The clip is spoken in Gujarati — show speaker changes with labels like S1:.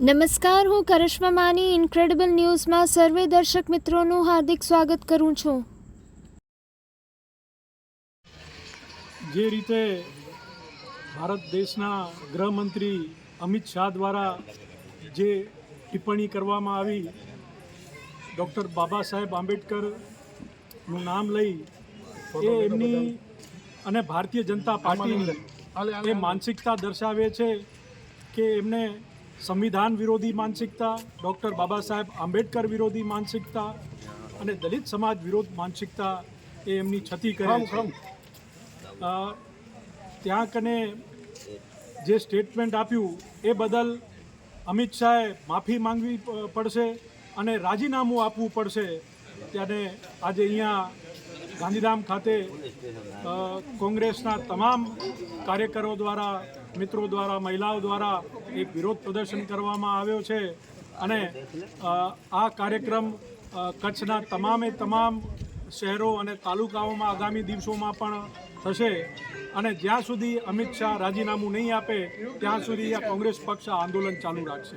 S1: નમસ્કાર હું કરિશ્મા માની ઇન્ક્રેડિબલ ન્યૂઝમાં સર્વે દર્શક મિત્રોનું હાર્દિક સ્વાગત કરું છું.
S2: જે રીતે ભારત દેશના ગૃહમંત્રી અમિત શાહ દ્વારા જે ટિપ્પણી કરવામાં આવી ડૉક્ટર બાબા સાહેબ આંબેડકરનું નામ લઈ એ એમની અને ભારતીય જનતા પાર્ટીની એ માનસિકતા દર્શાવે છે કે એમને સંવિધાન વિરોધી માનસિકતા ડૉક્ટર બાબા સાહેબ આંબેડકર વિરોધી માનસિકતા અને દલિત સમાજ વિરોધ માનસિકતા એ એમની છતી કરે છે. ત્યાં કને જે સ્ટેટમેન્ટ આપ્યું એ બદલ અમિત શાહે માફી માંગવી પડશે અને રાજીનામું આપવું પડશે. ત્યારે આજે અહીંયા ગાંધીધામ ખાતે કોંગ્રેસના તમામ કાર્યકરો દ્વારા મિત્રો દ્વારા, મહિલાઓ દ્વારા એક વિરોધ પ્રદર્શન કરવામાં આવ્યો છે. અને આ કાર્યક્રમ કચ્છના તમામે તમામ શહેરો અને તાલુકાઓમાં આગામી દિવસોમાં પણ થશે. અને જ્યાં સુધી અમિત શાહ રાજીનામું નહીં આપે, ત્યાં સુધી આ કોંગ્રેસ પક્ષ આંદોલન ચાલુ રાખશે.